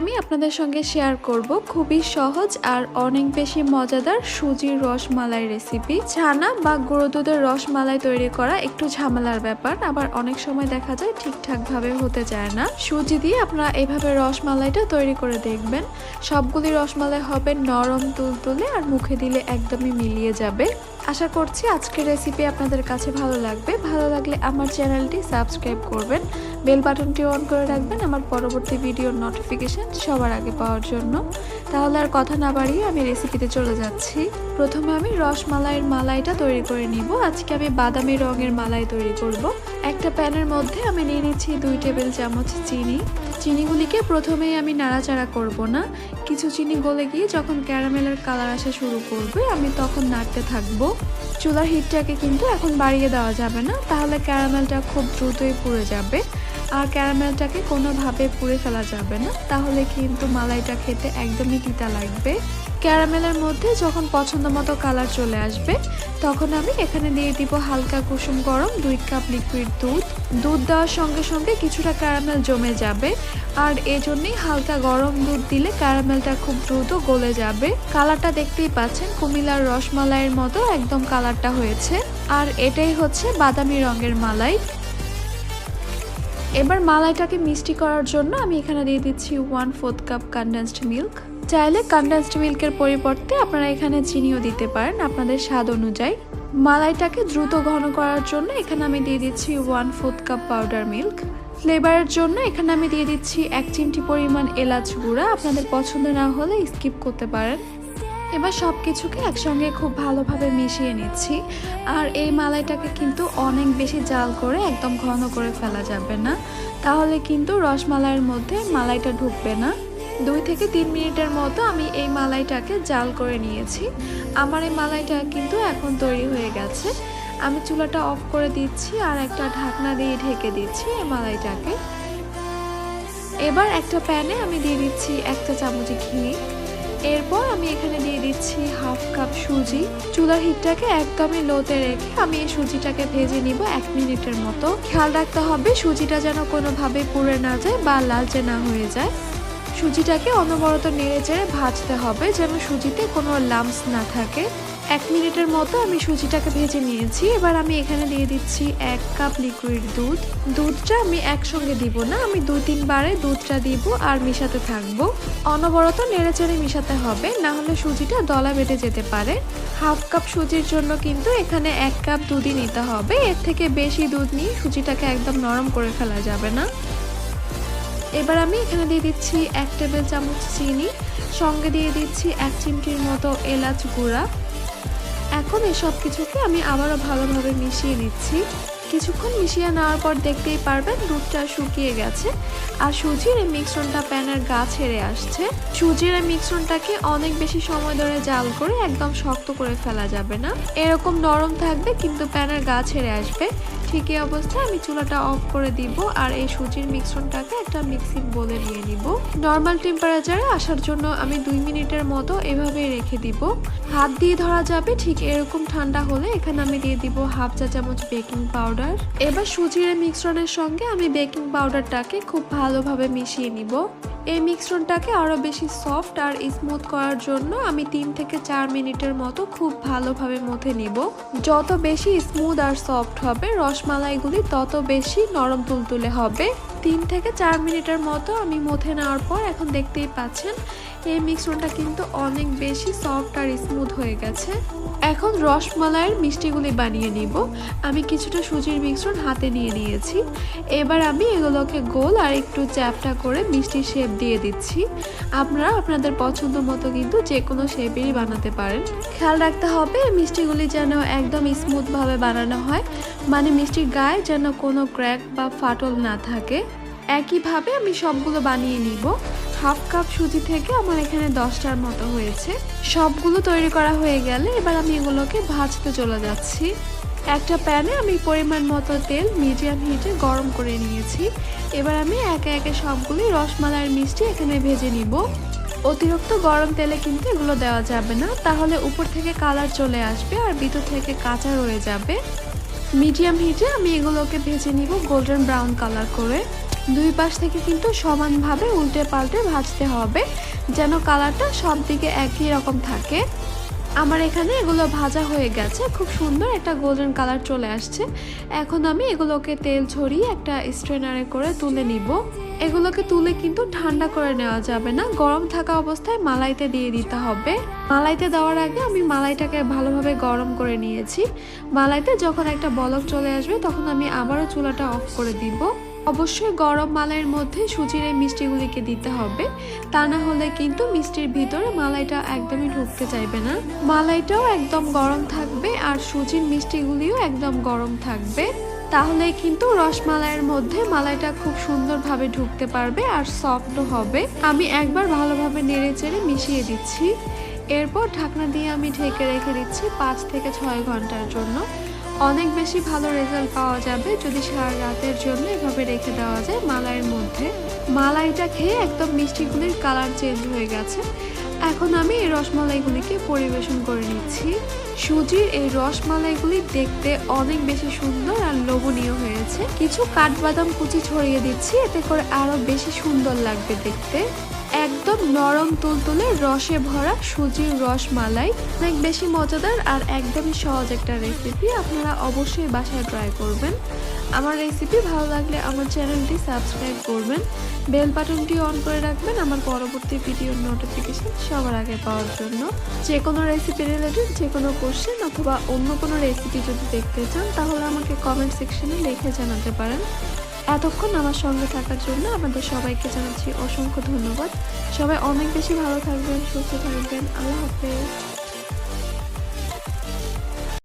আমি আপনাদের সঙ্গে শেয়ার করব খুবই সহজ আর অনেক বেশি মজাদার সুজির রসমালাই রেসিপি ছানা বা গুঁড়ো দুধের রসমালাই তৈরি করা একটু ঝামেলার ব্যাপার, আবার অনেক সময় দেখা যায় ঠিকঠাক ভাবে হতে চায় না। সুজি দিয়ে আপনারা এইভাবে রসমালাইটা তৈরি করে দেখবেন। সবগুলি রসমালাই হবে নরম তুলতুলে আর মুখে দিলে একদমই মিলিয়ে যাবে। আশা করছি আজকের রেসিপি আপনাদের কাছে ভালো লাগবে। ভালো লাগলে আমার চ্যানেলটি সাবস্ক্রাইব করবেন। বেল বাটনটি অন করে রাখবেন আমার পরবর্তী ভিডিওর নোটিফিকেশন সবার আগে পাওয়ার জন্য। তাহলে আর কথা না বাড়িয়ে আমি রেসিপিতে চলে যাচ্ছি। প্রথমে আমি রসমালাইয়ের মালাইটা তৈরি করে নিব। আজকে আমি বাদামি রঙের মালাই তৈরি করব। একটা প্যানের মধ্যে আমি নিয়ে নিচ্ছি দুই টেবিল চামচ চিনি। চিনিগুলিকে প্রথমেই আমি নাড়াচাড়া করব না। কিছু চিনি গলে গিয়ে যখন ক্যারামেলের কালার আসা শুরু করবে, আমি তখন নাড়তে থাকব। চুলার হিটটাকে কিন্তু এখন বাড়িয়ে দেওয়া যাবে না, তাহলে ক্যারামেলটা খুব দ্রুতই পুড়ে যাবে। আর ক্যারামেলটাকে কোনোভাবে পুড়ে ফেলা যাবে না। তাহলে কিন্তু মালাইটা খেতে একদমই তিতা লাগবে। ক্যারামেলের মধ্যে যখন পছন্দ মতো কালার চলে আসবে, তখন আমি এখানে দিয়ে দিব হালকা কুসুম গরম দুই কাপ লিকুইড দুধ। দুধ দেওয়ার সঙ্গে সঙ্গে কিছুটা ক্যারামেল জমে যাবে। আর এজন্যই হালকা গরম দুধ দিলে ক্যারামেলটা খুব দ্রুত গলে যাবে। কালারটা দেখতেই পাচ্ছেন কুমিলার রসমালাইয়ের মতো একদম কালারটা হয়েছে। আর এটাই হচ্ছে বাদামি রঙের মালাই। এবার মালাইটাকে মিষ্টি করার জন্য আমি এখানে দিয়ে দিচ্ছি one fourth cup condensed milk চাইলে কনডেন্সড মিল্কের পরিবর্তে আপনারা এখানে চিনিও দিতে পারেন আপনাদের স্বাদ অনুযায়ী। মালাইটাকে দ্রুত ঘন করার জন্য এখানে আমি দিয়ে দিচ্ছি one fourth cup powder milk ফ্লেভারের জন্য এখানে আমি দিয়ে দিচ্ছি এক চিমটি পরিমাণ এলাচ গুঁড়া। আপনাদের পছন্দ না হলে স্কিপ করতে পারেন। এবার সব কিছুকে একসঙ্গে খুব ভালোভাবে মিশিয়ে নিচ্ছি। আর এই মালাইটাকে কিন্তু অনেক বেশি জাল করে একদম ঘন করে ফেলা যাবে না। তাহলে কিন্তু রসমালাইয়ের মধ্যে মালাইটা ঢুকবে না। দুই থেকে তিন মিনিটের মতো আমি এই মালাইটাকে জাল করে নিয়েছি। আমার এই মালাইটা কিন্তু এখন তৈরি হয়ে গেছে। আমি চুলাটা অফ করে দিচ্ছি আর একটা ঢাকনা দিয়ে ঢেকে দিচ্ছি এই মালাইটাকে। এবার একটা প্যানে আমি দিয়ে দিচ্ছি একটা চামচ ঘি। এরপর আমি এখানে দিয়ে দিচ্ছি হাফ কাপ সুজি। চুলা হিটটাকে একদমই লোতে রেখে আমি এই সুজিটাকে ভেজে নিব এক মিনিটের মতো। খেয়াল রাখতে হবে সুজিটা যেন কোনোভাবে পুড়ে না যায় বা লালচে না হয়ে যায়। সুজিটাকে অনবরত নেড়ে চেড়ে ভাজতে হবে যেন সুজিতে কোনো লাম্পস না থাকে। এক মিনিটের মতো আমি সুজিটাকে ভেজে নিয়েছি। এবার আমি এখানে দিয়ে দিচ্ছি এক কাপ লিকুইড দুধ। দুধটা আমি একসঙ্গে দিব না, আমি দু তিনবারে দুধটা দিব আর মিশাতে থাকব। অনবরত নেড়ে চেড়ে মিশাতে হবে, না হলে সুজিটা দলা বেটে যেতে পারে। হাফ কাপ সুজির জন্য কিন্তু এখানে এক কাপ দুধই নিতে হবে। এর থেকে বেশি দুধ নিয়ে সুজিটাকে একদম নরম করে ফেলা যাবে না। এবার আমি এখানে দিয়ে দিচ্ছি এক টেবিল চামচ চিনি, সঙ্গে দিয়ে দিচ্ছি এক চিমটির মতো এলাচ গুঁড়া। এখন এসব কিছুকে আমি আবারও ভালোভাবে মিশিয়ে নিচ্ছি। কিছুক্ষণ মিশিয়ে নেওয়ার পর দেখতেই পারবেন দুধটা শুকিয়ে গেছে আর সুজির এই মিশ্রণটা প্যানের গা ছেড়ে আসছে। সুজির এই মিশ্রণটাকে অনেক বেশি সময় ধরে জাল করে একদম শক্ত করে ফেলা যাবে না। এরকম নরম থাকবে কিন্তু প্যানের গা ছেড়ে আসবে। ঠিক এই অবস্থায় আমি চুলাটা অফ করে দিব আর এই সুজির মিশ্রণটাকে একটা মিক্সিং বলে নিয়ে নিব। নর্মাল টেম্পারেচারে আসার জন্য আমি দুই মিনিটের মতো এভাবেই রেখে দিব। হাত দিয়ে ধরা যাবে, ঠিক এরকম ঠান্ডা হলে এখানে আমি দিয়ে দিব হাফ চা চামচ বেকিং পাউডার এবার সুজির মিশ্রণের সঙ্গে আমি বেকিং পাউডারটাকে খুব ভালোভাবে মিশিয়ে নিব। এই মিশ্রণটাকে আরও বেশি সফট আর স্মুথ করার জন্য আমি তিন থেকে চার মিনিটের মতো খুব ভালোভাবে মথে নিব। যত বেশি স্মুথ আর সফট হবে, রসমালাইগুলি তত বেশি নরম তুলতুলে হবে। তিন থেকে চার মিনিটের মতো আমি মথে নেওয়ার পর এখন দেখতেই পাচ্ছেন এই মিশ্রণটা কিন্তু অনেক বেশি সফট আর স্মুথ হয়ে গেছে। এখন রসমালাইয়ের মিষ্টিগুলি বানিয়ে নিব। আমি কিছুটা সুজির মিশ্রণ হাতে নিয়ে নিয়েছি। এবার আমি এগুলোকে গোল আর একটু চ্যাপটা করে মিষ্টি শেপ দিয়ে দিচ্ছি। আপনারা আপনাদের পছন্দ মতো কিন্তু যে কোনো শেপেরই বানাতে পারেন। খেয়াল রাখতে হবে, মিষ্টিগুলি যেন একদম স্মুথভাবে বানানো হয়। মানে মিষ্টির গায়ে যেন কোনো ক্র্যাক বা ফাটল না থাকে। একইভাবে আমি সবগুলো বানিয়ে নিব। হাফ কাপ সুজি থেকে আমার এখানে দশটার মতো হয়েছে। সবগুলো তৈরি করা হয়ে গেলে এবার আমি এগুলোকে ভাজতে চলে যাচ্ছি। একটা প্যানে আমি পরিমাণ মতো তেল মিডিয়াম হিটে গরম করে নিয়েছি। এবার আমি একে একে সবগুলি রসমালাইয়ের মিষ্টি এখানে ভেজে নিব। অতিরিক্ত গরম তেলে কিন্তু এগুলো দেওয়া যাবে না, তাহলে উপর থেকে কালার চলে আসবে আর ভিতর থেকে কাঁচা রয়ে যাবে। মিডিয়াম হিটে আমি এগুলোকে ভেজে নিব গোল্ডেন ব্রাউন কালার করে। দুই পাশ থেকে কিন্তু সমানভাবে উল্টে পাল্টে ভাজতে হবে, যেন কালারটা সব দিকে একই রকম থাকে। আমার এখানে এগুলো ভাজা হয়ে গেছে, খুব সুন্দর একটা গোল্ডেন কালার চলে আসছে। এখন আমি এগুলোকে তেল ছড়িয়ে একটা স্ট্রেনারে করে তুলে নিব। এগুলোকে তুলে কিন্তু ঠান্ডা করে নেওয়া যাবে না, গরম থাকা অবস্থায় মালাইতে দিয়ে দিতে হবে। মালাইতে দেওয়ার আগে আমি মালাইটাকে ভালোভাবে গরম করে নিয়েছি। মালাইতে যখন একটা বলক চলে আসবে, তখন আমি আবারও চুলাটা অফ করে দিব। অবশ্যই গরম মালাইয়ের মধ্যে সুজির এই মিষ্টিগুলিকে দিতে হবে। তা না হলে কিন্তু মিষ্টির ভিতরে মালাইটা একদমই ঢুকতে চাইবে না। মালাইটাও একদম গরম থাকবে আর সুজির মিষ্টিগুলিও একদম গরম থাকবে। তাহলে কিন্তু রসমালাইয়ের মধ্যে মালাইটা খুব সুন্দরভাবে ঢুকতে পারবে আর সফটও হবে। আমি একবার ভালোভাবে নেড়ে চেড়ে মিশিয়ে দিচ্ছি। এরপর ঢাকনা দিয়ে আমি ঢেকে রেখে দিচ্ছি পাঁচ থেকে ছয় ঘণ্টার জন্য। অনেক বেশি ভালো রেজাল্ট পাওয়া যাবে যদি সারা রাতের জন্য এভাবে রেখে দেওয়া যায় মালাইয়ের মধ্যে। মালাইটা খেয়ে একদম মিষ্টিগুলির কালার চেঞ্জ হয়ে গেছে। এখন আমি এই রসমালাইগুলিকে পরিবেশন করে নিচ্ছি। সুজির এই রসমালাইগুলি দেখতে অনেক বেশি সুন্দর আর লোভনীয় হয়েছে। কিছু কাঠবাদাম কুচি ছড়িয়ে দিচ্ছি, এতে করে আরও বেশি সুন্দর লাগবে দেখতে। একদম নরম তুলতুলে রসে ভরা সুজির রসমালাই। অনেক বেশি মজাদার আর একদমই সহজ একটা রেসিপি আপনারা অবশ্যই বাসায় ট্রাই করবেন। আমার রেসিপি ভালো লাগলে আমার চ্যানেলটি সাবস্ক্রাইব করবেন। বেল বাটনটি অন করে রাখবেন আমার পরবর্তী ভিডিওর নোটিফিকেশন সবার আগে পাওয়ার জন্য। যে কোনো রেসিপি রিলেটেড যে কোনো কোশ্চেন অথবা অন্য কোনো রেসিপি যদি দেখতে চান, তাহলে আমাকে কমেন্ট সেকশনে লিখে জানাতে পারেন। এতক্ষণ আমার সঙ্গে থাকার জন্য আমাদের সবাইকে জানাচ্ছি অসংখ্য ধন্যবাদ। সবাই অনেক বেশি ভালো থাকবেন, সুস্থ থাকবেন। আল্লাহ হাফেজ।